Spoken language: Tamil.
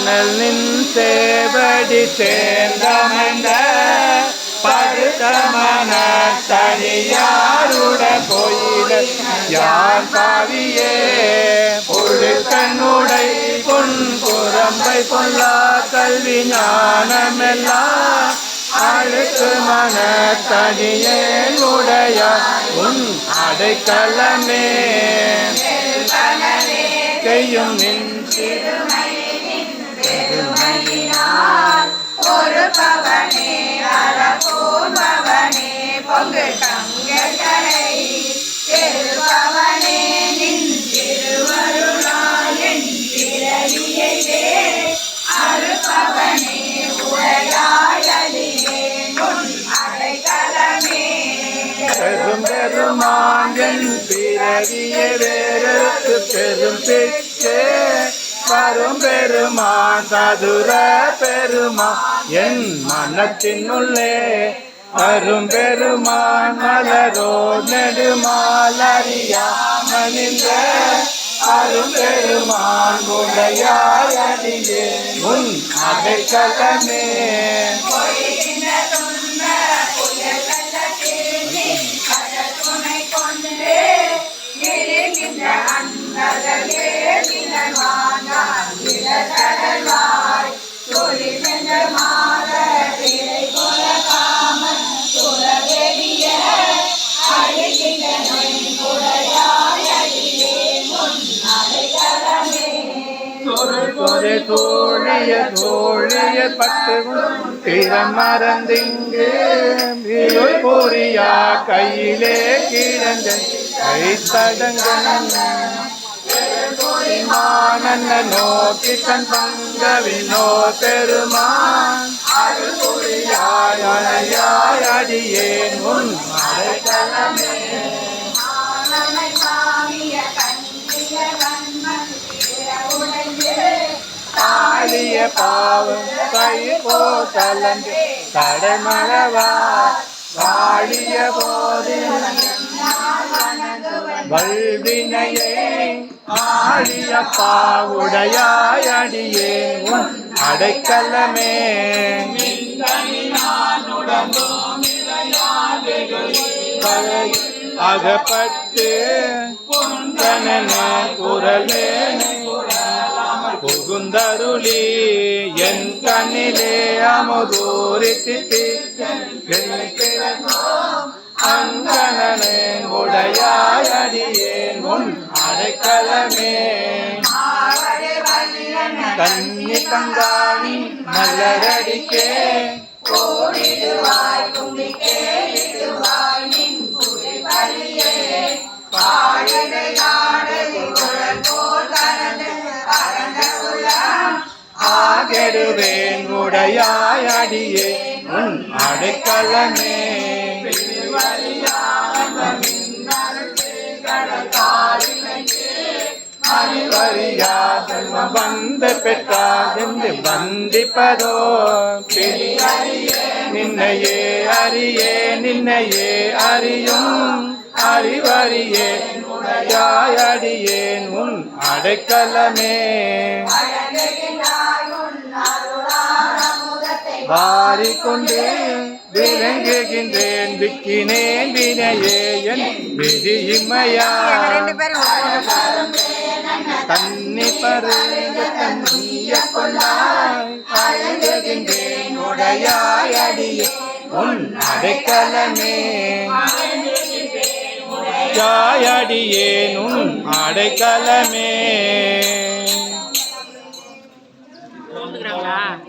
மணல் நின் சேவடி சேர்ந்தமர்ந்த படுத்தமன தனியாருட போயில யார் பாவியே? ஒழுக்கனுடை பொன் புறம்பை பொல்லா கல்வி ஞானமெல்லாம் அழுக்கு மன தனியேன் உடைய உன் அடைக்கலமே. செய்யும் நின் பவனே அறப்போன் பவனே பொங்கு தங்கரை திருபவனே நின் திருவருளால் என் முன் அடைக்கலமே. பெரும் பெருமான் பிறவிய வேறு பெரும் பிச்சே வரும் பெருமான் சதுர பெருமான் என் மனத்தின் உள்ளே வரும் பெருமான் மலரோ நெடுமாலறியாமனிந்த அரும் பெருமான் உடையாயடியே உன் அடைக்கலமே பொழிகின்ற துன்ப புயல் கொண்டு. தோழிய தோழிய பட்டு திறம் மறந்திங்கு வீழ் கையிலே கிழந்த கை தடங்கன் மானன்ன நோக்கி தன் பங்க வினோ பெருமான் அருள்புரியாய் அடியேன் உன் மறைக்கலமே பாவம் கை போ கலந்து கடமளவா வாழிய போது வல்வினையே ஆழிய பாவுடையாய் உன் அடைக்கலமே. அகப்பட்டு பொங்கன குரலே புகுந்தருளி என் கண்ணிலே அமுதூரித்து அங்கனே உடையாயடியேன் உன் அடைக்கலமே ஆவடை வல்லியன கண்ணி கங்காணி மலரடிக்கே கோடிடுவாய் கும்பிக்கே இடுவாய் நின் குடி பலியே பாடிடையாடை குழல் போல் கலந்து பரந்த உலகம் ஆகெடுவேன் உடையாயடியே உன் அடைக்கலமே அறிவறியா செல்வம் வந்து பெற்றாதென்று வந்திப்பதோ? நின்னையே அறியே நின்னையே அறியும். அறிவறியே உடையாயடியேன் உன் அடைக்கலமே. வாரிக்கொண்டேன் உன் விளங்குகின்றேன் விக்கினேன் வினையே என் இம்மையா. தண்ணி பருங்க தன்னிய கொண்டாய் அழகுகின்றேன் உடையாய் அடியே. உன் அடைக்கலமே யாயடியேன் உன் அடைக்கலமே